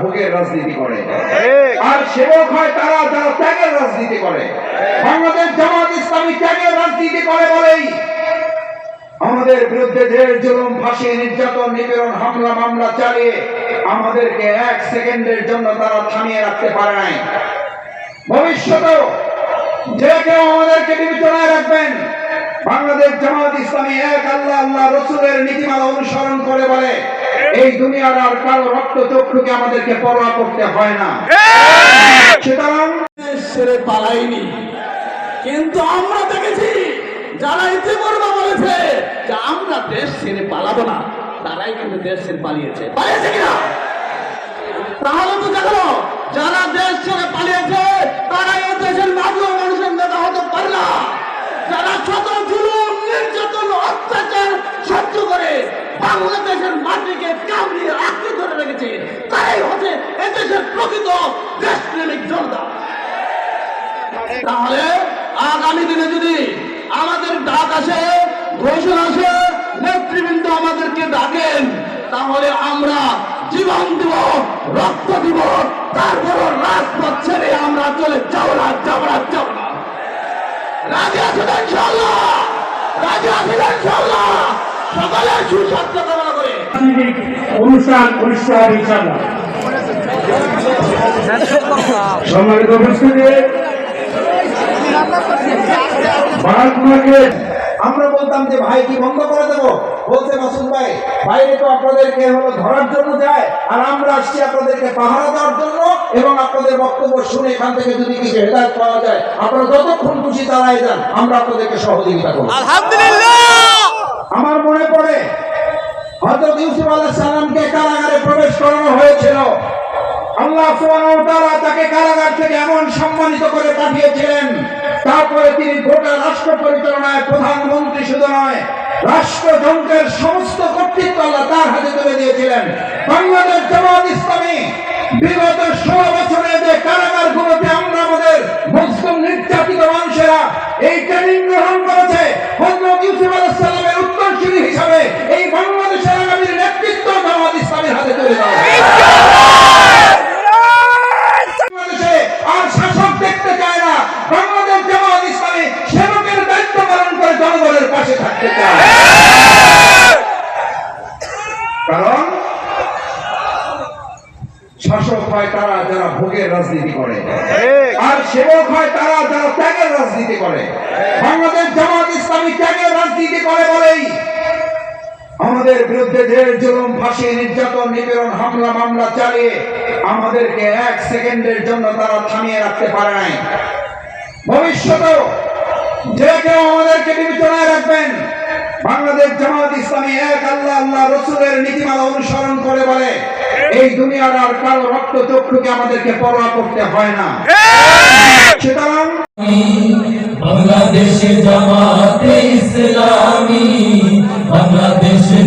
ভোগের রাজনীতি করে। আর সেবক হয় তারা যারা ত্যাগের রাজনীতি করে। বাংলাদেশ জামাত ইসলামী ত্যাগের রাজনীতি করে বলেই আমাদের বিরুদ্ধে জেল জুলুম ফাঁসি নির্যাতন নিপীড়ন হামলা মামলা চালিয়ে আমাদেরকে এক সেকেন্ডের জন্য তারা থামিয়ে রাখতে পারে নাই। ভবিষ্যতেও যে কেউ আমাদেরকে বিবেচনায় রাখবেন বাংলাদেশ জামাত ইসলামী এক আল্লাহ আল্লাহ রসুলের নীতিমালা অনুসরণ করে বলে এই দুনিয়ার আর কারও রক্ত চক্ষুকে আমাদেরকে পরোয়া করতে হয় না। সুতরাং সেরে পালাইনি। কিন্তু আমরা দেখেছি, যারা ইতিপূর্বে বলেছে যে আমরা দেশ ছেড়ে পালাবো না, তারাই কিন্তু দেশ ছেড়ে পালিয়েছে। পালিয়েছে কিনা? তাহলে তো দেখো বাংলাদেশের মাটিকে কামড়িয়ে আঁকড়ে ধরে রেখেছে। তারাই হচ্ছে এদেশের প্রকৃত দেশপ্রেমিক জনতা। তাহলে আগামী দিনে যদি আমাদের ডাক আসে, ঘোষণা আসে, নেতৃবৃন্দ আমাদেরকে ডাকেন, তাহলে আমরা জীবন দিব, রক্ত দিব তারপর রাজপথ ছেড়ে আমরা চলে যাব না যাব না যাব না। রাজি আছেন ইনশাল্লাহ রাজি সুস্বাস্থ্য কামনা করে। অনুষ্ঠান অনুষ্ঠিত হবে সম্মানিত উপস্থিতি আমরা বলতাম যে ভাই কি বন্ধ করে দেবো? বলছে মাসুদ ভাই বাইরে তো আপনাদেরকে হলো ধরার জন্য যায় আর আমরা আসছি আপনাদেরকে পাহারা দেওয়ার জন্য এবং আপনাদের বক্তব্য শুনে এখান থেকে যদি কিছু হেদায়ত পাওয়া যায় আপনারা যতক্ষণ খুশি চালাই যান আমরা আপনাদেরকে সহযোগিতা করব। আমার মনে পড়ে হযরত ইউসুফ আলাইহিস সালামকে কারাগারে প্রবেশ করানো হয়েছিল। আল্লাহ তাকে কারাগার থেকে এমন সম্মানিত করে পাঠিয়েছিলেন, তারপরে তিনি গোটা রাষ্ট্র পরিচালনায় প্রধানমন্ত্রী শুধু নয় রাষ্ট্রযন্ত্রের সমস্ত কর্তৃত্ব আল্লাহ তার হাতে তুলে দিয়েছিলেন। বাংলাদেশ জামাত ইসলামী বিগত ষোলো বছরে যে কারাগার গুলোতে আমরা আমাদের মুসলিম নির্যাতিত মানুষেরা এই ট্রেনিং গ্রহণ করেছে তারা যারা ভোগের রাজনীতি করে। আর সেবক হয় তারা যারা রাজনীতি করে। বাংলাদেশ জামাত ইসলামী ত্যাগের রাজনীতি করে বলেই আমাদের বিরুদ্ধে জেল জুলুম, ফাঁসি, নির্যাতন, নিপীড়ন, হামলা, মামলা চালিয়ে আমাদেরকে এক সেকেন্ডের জন্য তারা থামিয়ে রাখতে পারে নাই। ভবিষ্যতেও যে কেউ আমাদেরকে বিবেচনায় রাখবেন, বাংলাদেশ জামাত ইসলামী এক আল্লাহ আল্লাহ রসুলের নীতিমালা অনুসরণ করে বলে, এই দুনিয়ার আর কারও রক্ত চক্ষুকে আমাদেরকে পরোয়া করতে হয় না। সুতরাং বাংলাদেশ জামাতে ইসলামী